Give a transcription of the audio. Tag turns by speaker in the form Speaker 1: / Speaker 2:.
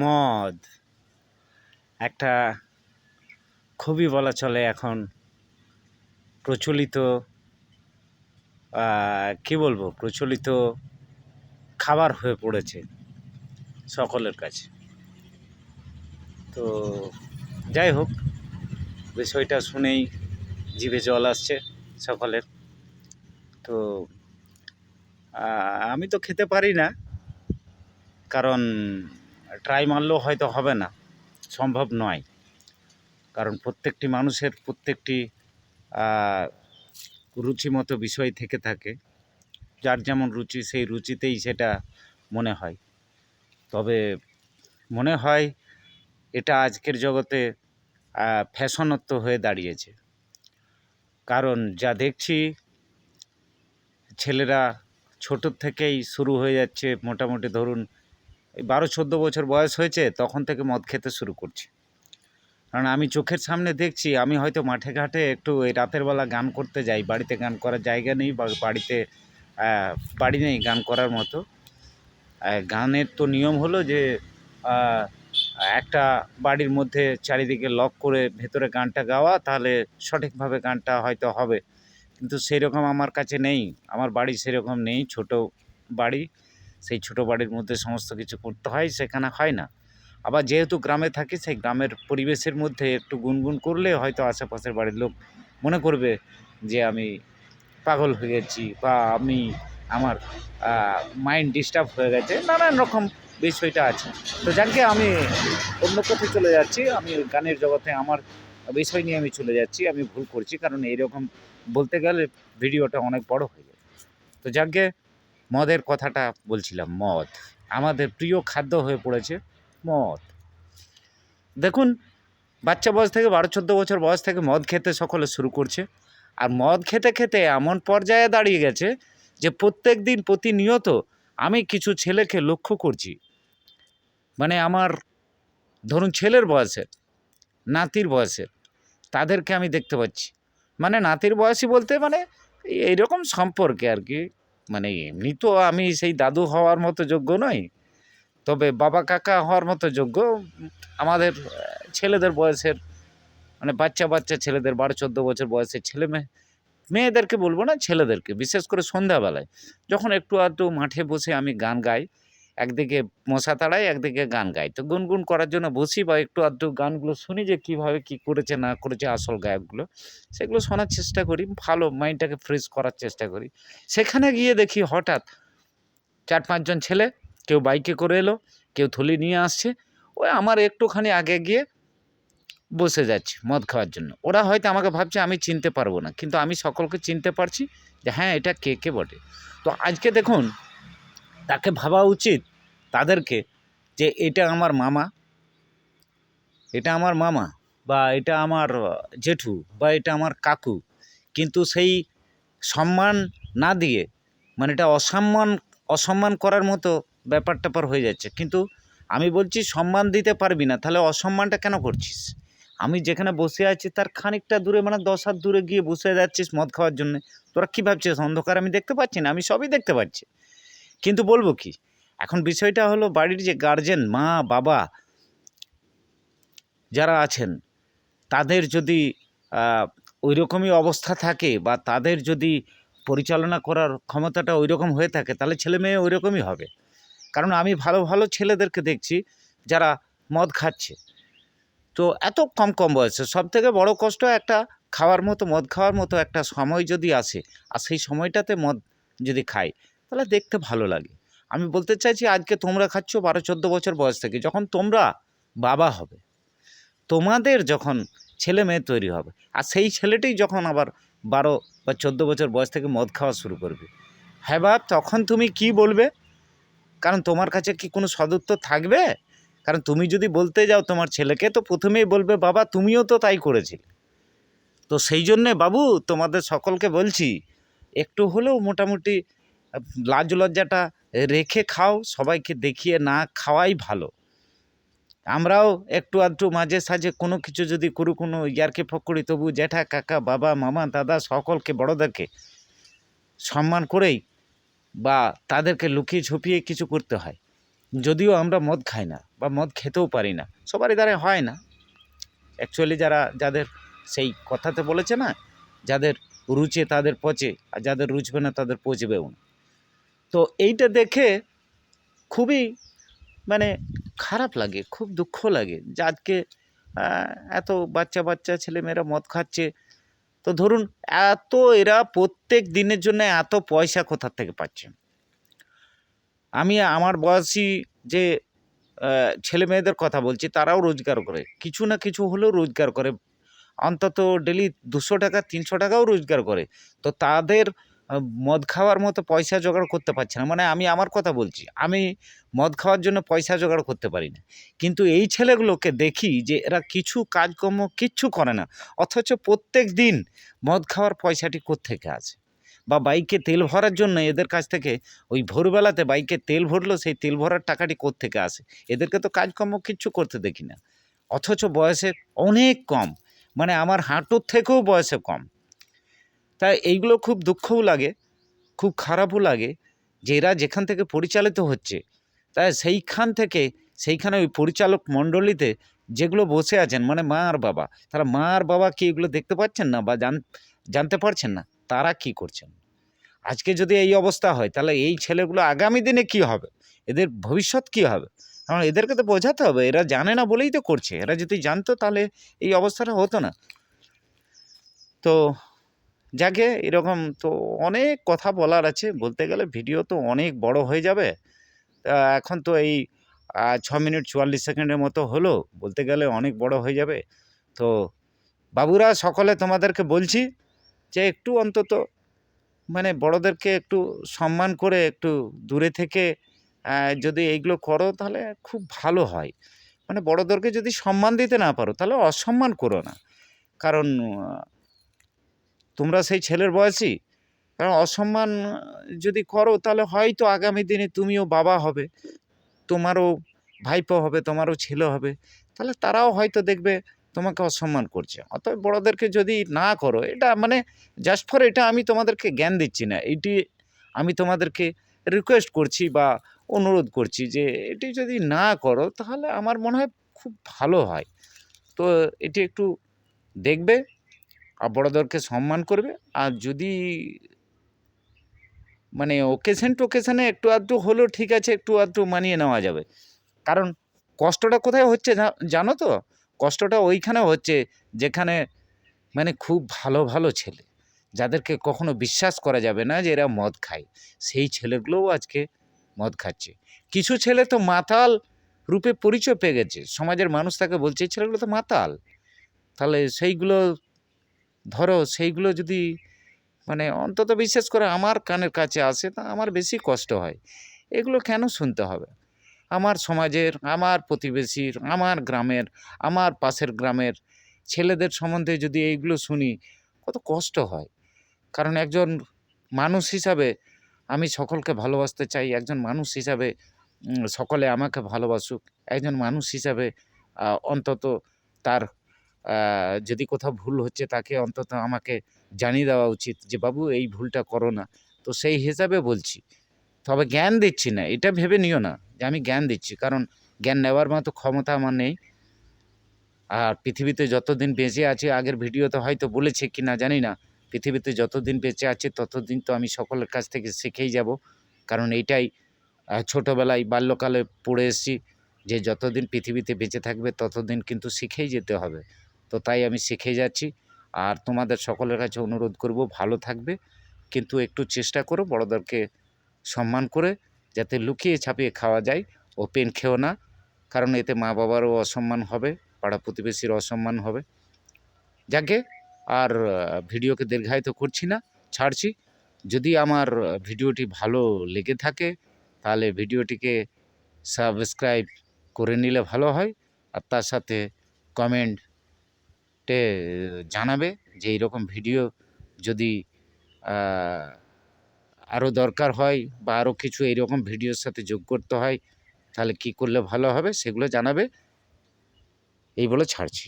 Speaker 1: মদ। একটা খুবই বলা চলে এখন প্রচলিত কি বলব? প্রচলিত খাবার হয়ে পড়েছে সকলের কাছে। তো যাই হোক, বিষয়টা শুনেই জিভে জল আসছে সকলের। তো আমি তো খেতে পারি না, কারণ ট্রাই মারলেও হয়তো হবে না। সম্ভব নয়। কারণ প্রত্যেকটি মানুষের প্রত্যেকটি রুচিমতো বিষয় থেকে থাকে। যার যেমন রুচি, সেই রুচিতেই সেটা মনে হয়। তবে মনে হয় এটা আজকের জগতে ফ্যাশনত্ব হয়ে দাঁড়িয়েছে। কারণ যা দেখছি, ছেলেরা ছোটোর থেকেই শুরু হয়ে যাচ্ছে। মোটামুটি ধরুন এই বারো চোদ্দ বছর বয়স হয়েছে, তখন থেকে মদ খেতে শুরু করছে। কারণ আমি চোখের সামনে দেখছি, আমি হয়তো মাঠে ঘাটে একটু এই রাতের বেলা গান করতে যাই, বাড়িতে গান করার জায়গা নেই, বা বাড়িতে বাড়ি নেই গান করার মতো। গানের তো নিয়ম হলো যে একটা বাড়ির মধ্যে চারিদিকে লক করে ভেতরে গানটা গাওয়া, তাহলে সঠিকভাবে গানটা হয়তো হবে। কিন্তু সেরকম আমার কাছে নেই, আমার বাড়ি সেরকম নেই, ছোট বাড়ি। সেই ছোট বাড়ির মধ্যে সমস্ত কিছু করতে হয়, সেখানে হয় না। আবার যেহেতু গ্রামে থাকি, সেই গ্রামের পরিবেশের মধ্যে একটু গুনগুন করলে হয়তো আশেপাশের বাড়ির লোক মনে করবে যে আমি পাগল হয়ে গেছি বা আমি আমার মাইন্ড ডিস্টার্ব হয়ে গেছে, নানান রকম বিষয়টা আছে। তো যাকে আমি অন্য পথে চলে যাচ্ছি, আমি গানের জগতে আমার বিষয় নিয়ে আমি চলে যাচ্ছি, আমি ভুল করছি, কারণ এইরকম বলতে গেলে ভিডিওটা অনেক বড় হয়ে যাবে তো যাকে মদের কথাটা বলছিলাম, মদ। আমাদের প্রিয় খাদ্য হয়ে পড়েছে মদ। দেখুন, বাচ্চা বয়স থেকে বারো, চোদ্দ বছর বয়স থেকে মদ খেতে সকলে শুরু করছে। আর মদ খেতে খেতে এমন পর্যায়ে দাঁড়িয়ে গেছে যে প্রত্যেক দিন প্রতিনিয়ত আমি কিছু ছেলেকে লক্ষ্য করছি। মানে আমার ধরুন ছেলের বয়সের, নাতির বয়সের, তাদেরকে আমি দেখতে পাচ্ছি। মানে নাতির বয়সী বলতে মানে এইরকম সম্পর্কে আর কি। মানে এমনি তো আমি সেই দাদু হওয়ার মতো যোগ্য নই। তবে বাবা কাকা হওয়ার মতো যোগ্য। আমাদের ছেলেদের বয়সের মানে বাচ্চা বাচ্চা ছেলেদের, বারো চোদ্দ বছর বয়সের ছেলে মেয়ে, মেয়েদেরকে বলব না, ছেলেদেরকে। বিশেষ করে সন্ধ্যাবেলায়। যখন একটু আধটু মাঠে বসে আমি গান গাই একদিকে মশা তাড়াই একদিকে গান গাই তো গুনগুন করার জন্য বসি বা একটু আধটু গানগুলো শুনি যে কীভাবে কী করেছে, না করেছে আসল গায়কগুলো। সেগুলো শোনার চেষ্টা করি, ভালো মাইন্ডটাকে ফ্রেশ করার চেষ্টা করি। সেখানে গিয়ে দেখি হঠাৎ চার পাঁচজন ছেলে, কেউ বাইকে করে এলো, কেউ থলি নিয়ে আসছে। ওই আমার একটুখানি আগে গিয়ে বসে যাচ্ছে মদ খাওয়ার জন্য। ওরা হয়তো আমাকে ভাবছে আমি চিনতে পারব না, কিন্তু আমি সকলকে চিনতে পারছি যে হ্যাঁ এটা কে কে বটে। তো আজকে দেখুন তাকে ভাবা উচিত তাদেরকে যে এটা আমার মামা, এটা আমার মামা বা এটা আমার জেঠু বা এটা আমার কাকু। কিন্তু সেই সম্মান না দিয়ে মানে এটা অসম্মান অসম্মান করার মতো ব্যাপার ট্যাপার হয়ে যাচ্ছে। কিন্তু আমি বলছি সম্মান দিতে পারবি না, তাহলে অসম্মানটা কেন করছিস? আমি যেখানে বসে আছি তার খানিকটা দূরে মানে দশ হাত দূরে গিয়ে বসে যাচ্ছিস মদ খাওয়ার জন্য। তোরা কী ভাবছিস? অন্ধকার আমি দেখতে পাচ্ছি না? আমি সবই দেখতে পাচ্ছি। কিন্তু বলব কি, এখন বিষয়টা হলো বাড়ির যে গার্জেন মা, বাবা যারা আছেন, তাদের যদি ওই রকমই অবস্থা থাকে বা তাদের যদি পরিচালনা করার ক্ষমতাটা ওই রকম হয়ে থাকে, তাহলে ছেলে মেয়ে ওই রকমই হবে। কারণ আমি ভালো ভালো ছেলেদেরকে দেখছি যারা মদ খাচ্ছে। তো এত কম কম বয়সে সব থেকে বড় কষ্ট একটা খাওয়ার মতো, মদ খাওয়ার মতো একটা সময় যদি আসে, আর সেই সময়টাতে মদ যদি খাই তাহলে দেখতে ভালো লাগে। আমি বলতে চাইছি আজকে তোমরা খাচ্ছ বারো, চোদ্দ বছর বয়স থেকে, যখন তোমরা বাবা হবে, তোমাদের যখন ছেলে মেয়ে তৈরি হবে, আর সেই ছেলেটাই যখন আবার বারো বা চোদ্দ বছর বয়স থেকে মদ খাওয়া শুরু করবে হ্যাঁ বাপ, তখন তুমি কি বলবে? কারণ তোমার কাছে কি কোনো সদুত্তর থাকবে? কারণ তুমি যদি বলতে যাও তোমার ছেলেকে, তো প্রথমেই বলবে, বাবা, তুমিও তো তাই করেছিলে। তো সেই জন্যে বাবু, তোমাদের সকলকে বলছি, একটু হলেও মোটামুটি লাজ লজ্জাটা রেখে খাও, সবাইকে দেখিয়ে না খাওয়াই ভালো। আমরাও একটু আধটু মাঝে সাঝে কোনো কিছু যদি করু কোনো ইয়ারকে ফকরি তবু জ্যাঠা, কাকা, বাবা, মামা, দাদা, সকলকে, বড়োদেরকে সম্মান করেই বা তাদেরকে লুকিয়ে ঝুঁপিয়ে কিছু করতে হয়। যদিও আমরা মদ খাই না বা মদ খেতেও পারি না, সবারই দ্বারা হয় না। অ্যাকচুয়ালি যারা, যাদের সেই কথাতে বলেছে না, যাদের রুচে তাদের পচে, আর যাদের রুচবে না তাদের পচবেও না। তো এইটা দেখে খুবই মানে খারাপ লাগে, খুব দুঃখ লাগে যে এত বাচ্চা বাচ্চা ছেলেমেয়েরা মদ খাচ্ছে। তো ধরুন এত এরা প্রত্যেক দিনের জন্য এত পয়সা কোথার থেকে পাচ্ছে? আমি আমার বয়সী যে ছেলে মেয়েদের কথা বলছি তারাও রোজগার করে, কিছু না কিছু হলেও রোজগার করে। অন্তত ডেলি দুশো টাকা, তিনশো টাকাও রোজগার করে। তো তাদের মদ খাওয়ার মতো পয়সা জোগাড় করতে পারছে না। মানে আমি আমার কথা বলছি, আমি মদ খাওয়ার জন্য পয়সা জোগাড় করতে পারি না। কিন্তু এই ছেলেগুলোকে দেখি যে এরা কিছু কাজকর্ম কিচ্ছু করে না, অথচ প্রত্যেক দিন মদ খাওয়ার পয়সাটি কোত্থেকে আছে? বা বাইকে তেল ভরার জন্য এদের কাছ থেকে ওই ভোরবেলাতে বাইকে তেল ভরলো, সেই তেল ভরার টাকাটি কোত্থেকে আসে? এদেরকে তো কাজকর্ম কিচ্ছু করতে দেখি না। অথচ বয়সে অনেক কম মানে আমার হাঁটুর থেকেও বয়সে কম। তাই এইগুলো খুব দুঃখও লাগে, খুব খারাপও লাগে যে এরা যেখান থেকে পরিচালিত হচ্ছে। তাই সেইখান থেকে, সেইখানে ওই পরিচালক মণ্ডলীতে যেগুলো বসে আছেন মানে মা আর বাবা, তারা মা আর বাবা কি এগুলো দেখতে পাচ্ছেন না বা জান, জানতে পারছেন না? তারা কি করছেন? আজকে যদি এই অবস্থা হয়, তাহলে এই ছেলেগুলো আগামী দিনে কি হবে? এদের ভবিষ্যৎ কি হবে? কারণ এদেরকে তো বোঝাতে হবে, এরা জানে না বলেই তো করছে। এরা যদি জানতো তাহলে এই অবস্থাটা হতো না। তো যাকে এরকম তো অনেক কথা বলার আছে, বলতে গেলে ভিডিও তো অনেক বড় হয়ে যাবে। এখন তো এই ছ মিনিট চুয়াল্লিশ সেকেন্ডের মতো হলো, বলতে গেলে অনেক বড় হয়ে যাবে। তো বাবুরা, সকলে তোমাদেরকে বলছি যে একটু অন্তত মানে বড়দেরকে একটু সম্মান করে, একটু দূরে থেকে যদি এইগুলো করো তাহলে খুব ভালো হয়। মানে বড়দেরকে যদি সম্মান দিতে না পারো, তাহলে অসম্মান করো না। কারণ তোমরা সেই ছেলের বয়সী? কারণ অসম্মান যদি করো, তাহলে হয়তো আগামী দিনে তুমিও বাবা হবে, তোমারও ভাইপো হবে, তোমারও ছেলে হবে। তাহলে তারাও হয়তো দেখবে তোমাকে অসম্মান করছে। অতএব বড়দেরকে যদি না করো, এটা মানে জাস্ট ফর এটা আমি তোমাদেরকে জ্ঞান দিচ্ছি না। এটি আমি তোমাদেরকে রিকোয়েস্ট করছি বা অনুরোধ করছি যে, এটি যদি না করো, তাহলে আমার মনে হয় খুব ভালো হয়। তো এটি একটু দেখবে। বড়দেরকে সম্মান করবে। আর যদি মানে ওকেশন টোকেশনে একটু আধটু হলেও ঠিক আছে, একটু আধটু মানিয়ে নেওয়া যাবে। কারণ কষ্টটা কোথায় হচ্ছে জানো তো? কষ্টটা ওইখানে হচ্ছে যেখানে মানে খুব ভালো ভালো ছেলে। যাদেরকে কখনো বিশ্বাস করা যাবে না যে এরা মদ খায়। সেই ছেলেগুলোও আজকে মদ খাচ্ছে। কিছু ছেলে তো মাতাল রূপে পরিচয় পেয়ে গেছে। সমাজের মানুষ তাকে বলছে ছেলেগুলো তো মাতাল। তাহলে সেইগুলো ধরো সেইগুলো যদি মানে অন্তত বিশেষ করে আমার কানের কাছে আসে, তা আমার বেশি কষ্ট হয়। এগুলো কেন শুনতে হবে? আমার সমাজের, আমার প্রতিবেশীর, আমার গ্রামের, আমার পাশের গ্রামের ছেলেদের সম্বন্ধে যদি এইগুলো শুনি, কত কষ্ট হয়। কারণ একজন মানুষ হিসাবে আমি সকলকে ভালোবাসতে চাই, একজন মানুষ হিসাবে সকলে আমাকে ভালোবাসুক, একজন মানুষ হিসাবে অন্তত তার যদি কোথাও ভুল হচ্ছে তাকে অন্তত আমাকে জানিয়ে দেওয়া উচিত যে, বাবু, এই ভুলটা করো না। তো সেই হিসাবে বলছি। তবে জ্ঞান দিচ্ছি না, এটা ভেবে নিও না যে, আমি জ্ঞান দিচ্ছি। কারণ জ্ঞান নেওয়ার মতো ক্ষমতা আমার নেই। আর পৃথিবীতে যতদিন বেঁচে আছি, আগের ভিডিওতে হয়তো বলেছে কি না জানি না। পৃথিবীতে যতদিন বেঁচে আছে, ততদিন তো আমি সকলের কাছ থেকে শিখেই যাব। কারণ এইটাই ছোটোবেলায় বাল্যকালে পড়ে এসেছি যে, যতদিন পৃথিবীতে বেঁচে থাকবে, ততদিন কিন্তু শিখেই যেতে হবে। তো তাই আমি শিখে যাচ্ছি। আর তোমাদের সকলের কাছে অনুরোধ করব, ভালো থাকবে। কিন্তু একটু চেষ্টা করো বড়দেরকে সম্মান করে, যাতে লুকিয়ে ছাপিয়ে খাওয়া যায়। ও পেন খেও না, কারণ এতে মা বাবারও অসম্মান হবে, পাড়া প্রতিবেশীর অসম্মান হবে। যাকে, আর ভিডিওকে দীর্ঘায়িত করছি না, ছাড়ছি। যদি আমার ভিডিওটি ভালো লেগে থাকে, তাহলে ভিডিওটিকে সাবস্ক্রাইব করে নিলে ভালো হয়। আর তার সাথে কমেন্টে জানাবে যে এইরকম ভিডিও যদি আরও দরকার হয় বা আরও কিছু এইরকম ভিডিওর সাথে যোগ করতে হয়, তাহলে কি করলে ভালো হবে সেগুলো জানাবে। এই বলে ছাড়ছি।